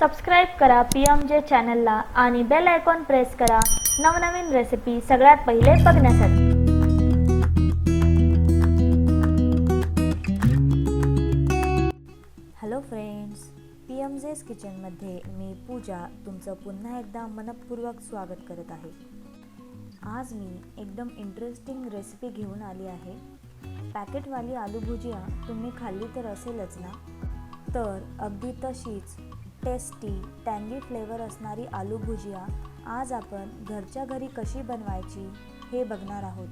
Subscribe करा P M जे चॅनलला आणि बेल आयकॉन प्रेस करा. नवनवीन रेसिपी सगळ्यात पहिले बघण्यासाठी. Hello friends P M J's किचनमध्ये मी पूजा तुमचं पुन्हा एकदा मनपूर्वक स्वागत करत आहे. आज मी एकदम इंटरेस्टिंग रेसिपी घेऊन आली आहे. पॅकेटवाली आलू भुजिया तुम्ही खाल्ली तर असेलच ना? तर अगदी तशीच टेस्टी टँगी फ्लेवर असणारी आलू भुजिया आज आपण घरच्या घरी कशी बनवायची हे बघणार आहोत.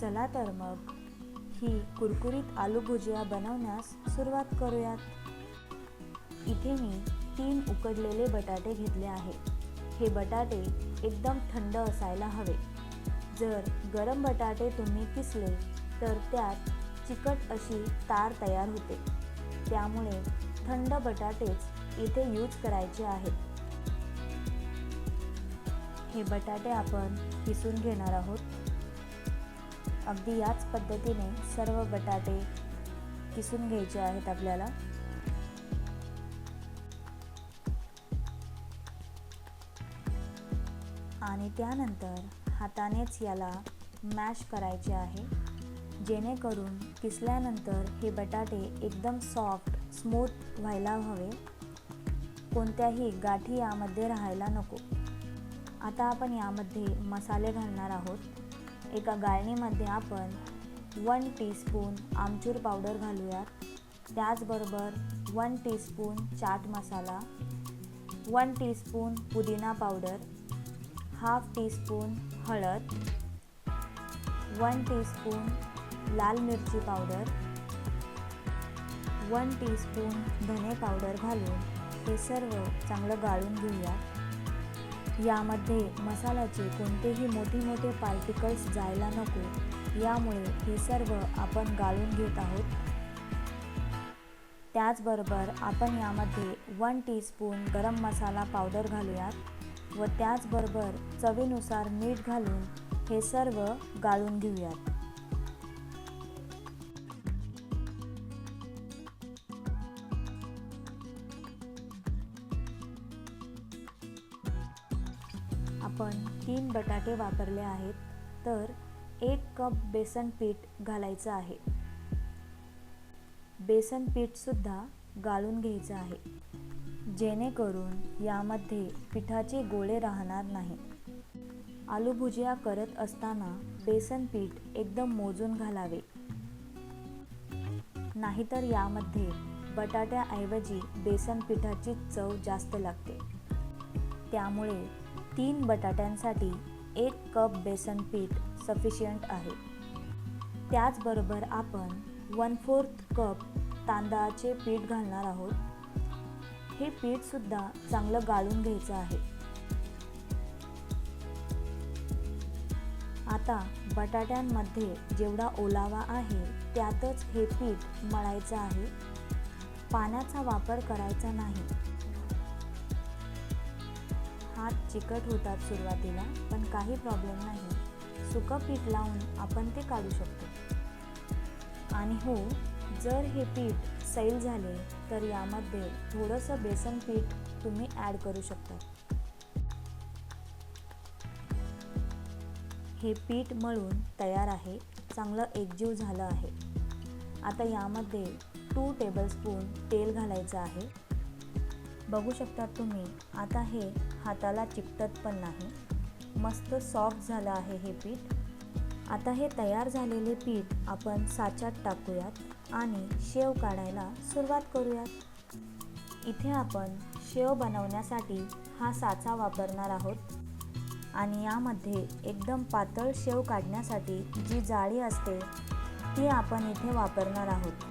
चला तर मग ही कुरकुरीत आलू भुजिया बनवण्यास सुरुवात करूयात. इथे मी तीन उकडलेले बटाटे घेतले आहेत. हे बटाटे एकदम थंड असायला हवे. जर गरम बटाटे तुम्ही किसले तर त्यात चिकट अशी तार तयार होते. त्यामुळे थंड बटाटेच इथे यूज करायचे आहेत. हे बटाटे आपण किसून घेणार आहोत. अगदी याच पद्धतीने सर्व बटाटे किसून घ्यायचे आहेत आपल्याला. आणि त्यानंतर हातानेच याला मॅश करायचे आहे. जेणेकरून किसल्यानंतर हे बटाटे एकदम सॉफ्ट स्मूथ व्हायला हवे. कोणत्याही गाठी यामध्ये राहायला नको. आता आपण यामध्ये मसाले घालणार आहोत. एका गाळणीमध्ये आपण वन टीस्पून आमचूर पावडर घालूयात. त्याचबरोबर one teaspoon chaat masala one teaspoon पुदिना पावडर हाफ टीस्पून हळद वन टीस्पून लाल मिरची पावडर वन टीस्पून धने पावडर घालून हे सर्व चांगलं गाळून घेऊया. यामध्ये मसाल्याचे कोणतेही मोठे मोठे पार्टिकल्स जायला नको. यामुळे हे सर्व आपण गाळून घेत आहोत. त्याचबरोबर आपण यामध्ये वन टीस्पून गरम मसाला पावडर घालूयात व त्याचबरोबर चवीनुसार मीठ घालून हे सर्व गाळून घेऊयात. बटाटे वापरले आहेत तर एक कप बेसन पीठ घालायचं आहे. बेसन पीठसुद्धा गाळून घ्यायचं आहे जेणेकरून यामध्ये पिठाचे गोळे राहणार नाही. आलू भुजिया करत असताना बेसन पीठ एकदम मोजून घालावे. नाहीतर यामध्ये बटाट्याऐवजी बेसन पिठाची चव जास्त लागते. त्यामुळे तीन बटाट्यांसाठी एक कप बेसन पीठ सफिशियंट आहे. त्याचबरोबर आपण वन फोर्थ कप तांदळाचे पीठ घालणार आहोत. हे पीठसुद्धा चांगलं गाळून घ्यायचं आहे. आता बटाट्यांमध्ये जेवढा ओलावा आहे त्यातच हे पीठ मळायचं आहे. पाण्याचा वापर करायचा नाही. हात चिकट होतात सुरुवातीला पण काही प्रॉब्लेम नाही. सुकं पीठ लावून आपण ते काढू शकतो. आणि हो जर हे पीठ सैल झाले तर यामध्ये थोडंसं बेसन पीठ तुम्ही ॲड करू शकता. हे पीठ मळून तयार आहे चांगलं एकजीव झालं आहे. आता यामध्ये टू टेबलस्पून तेल घालायचं आहे. बघू शकता तुम्ही आता हे हाताला चिकटत पण नाही. मस्त सॉफ्ट झालं आहे हे पीठ. आता हे तयार झालेले पीठ आपण साच्यात टाकूयात आणि शेव काढायला सुरुवात करूयात. इथे आपण शेव बनवण्यासाठी हा साचा वापरणार आहोत. आणि यामध्ये एकदम पातळ शेव काढण्यासाठी जी जाळी असते ती आपण इथे वापरणार आहोत.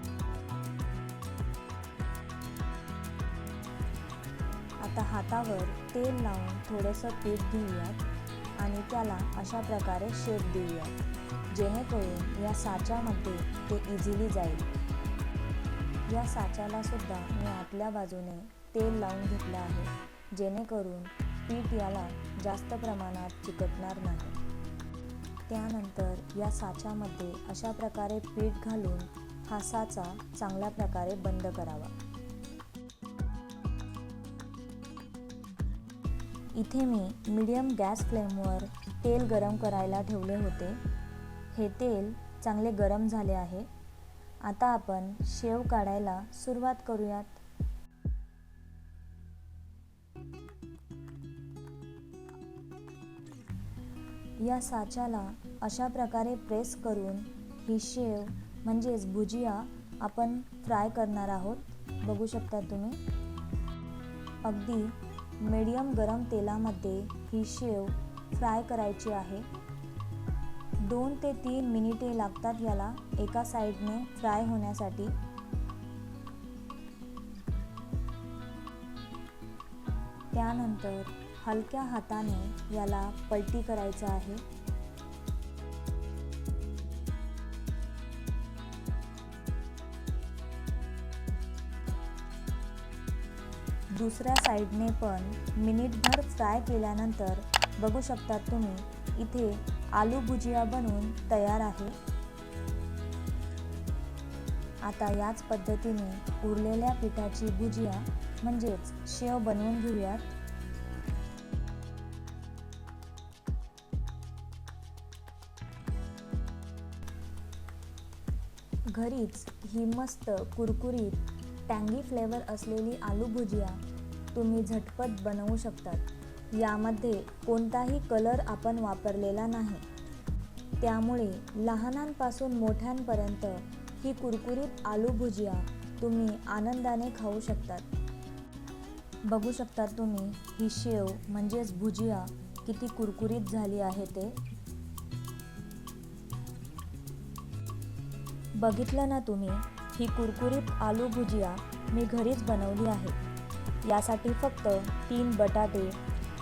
आता हातावर तेल लावून थोडंसं पीठ घेऊयात आणि त्याला अशा प्रकारे शेप देऊयात जेणेकरून या साच्यामध्ये ते इझिली जाईल. या साच्याला सुद्धा मी आतल्या बाजूने तेल लावून घेतलं आहे जेणेकरून पीठ याला जास्त प्रमाणात चिकटणार नाही. त्यानंतर या साच्यामध्ये अशा प्रकारे पीठ घालून हा साचा चांगल्या प्रकारे बंद करावा. इथे मी मीडियम गॅस फ्लेमवर तेल गरम करायला ठेवले होते. हे तेल चांगले गरम झाले आहे. आता आपण शेव काढायला सुरुवात करूयात. या साच्याला अशा प्रकारे प्रेस करून ही शेव म्हणजेच भुजिया आपण फ्राय करणार आहोत. बघू शकता तुम्ही. अगदी मीडियम गरम तेलामध्ये ही शेव फ्राय करायची आहे. दोन ते तीन मिनिटे लागतात याला एका साईडने फ्राय होण्यासाठी. त्यानंतर हलक्या हाताने याला पलटी करायचं आहे. दुसऱ्या साईडने पण मिनिटभर फ्राय केल्यानंतर बघू शकतात तुम्ही इथे आलू भुजिया बनवून तयार आहे. आता याच पद्धतीने उरलेल्या पिठाची भुजिया म्हणजेच शेव बनवून घेऊयात. घरीच ही मस्त कुरकुरीत टँगी फ्लेवर असलेली आलू भुजिया तुम्ही झटपट बनवू शकतात. यामध्ये कोणताही कलर आपण वापरलेला नाही. त्यामुळे लहानांपासून मोठ्यांपर्यंत ही कुरकुरीत आलू भुजिया तुम्ही आनंदाने खाऊ शकतात. बघू शकता तुम्ही ही शेव म्हणजेच भुजिया किती कुरकुरीत झाली आहे ते. बघितलं ना तुम्ही? ही कुरकुरीत आलू भुजिया मी घरीच बनवली आहे. यासाठी फक्त तीन बटाटे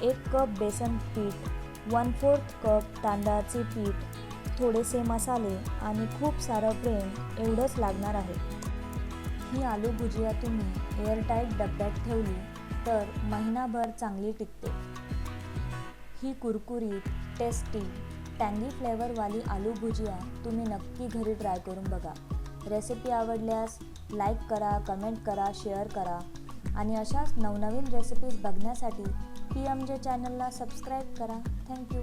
एक कप बेसन पीठ वन फोर्थ कप तांदळाचे पीठ थोडेसे मसाले आणि खूप सारं प्रेम एवढंच लागणार आहे. ही आलू भुजिया तुम्ही एअरटाईट डब्यात ठेवली तर महिनाभर चांगली टिकते. ही कुरकुरीत टेस्टी टँगी फ्लेवरवाली आलू भुजिया तुम्ही नक्की घरी ट्राय करून बघा. रेसिपी आवडल्यास लाईक करा कमेंट करा शेअर करा. आणि अशाच नवनवीन रेसिपीज बघण्यासाठी पी एम जे चॅनलला सबस्क्राईब करा. थँक्यू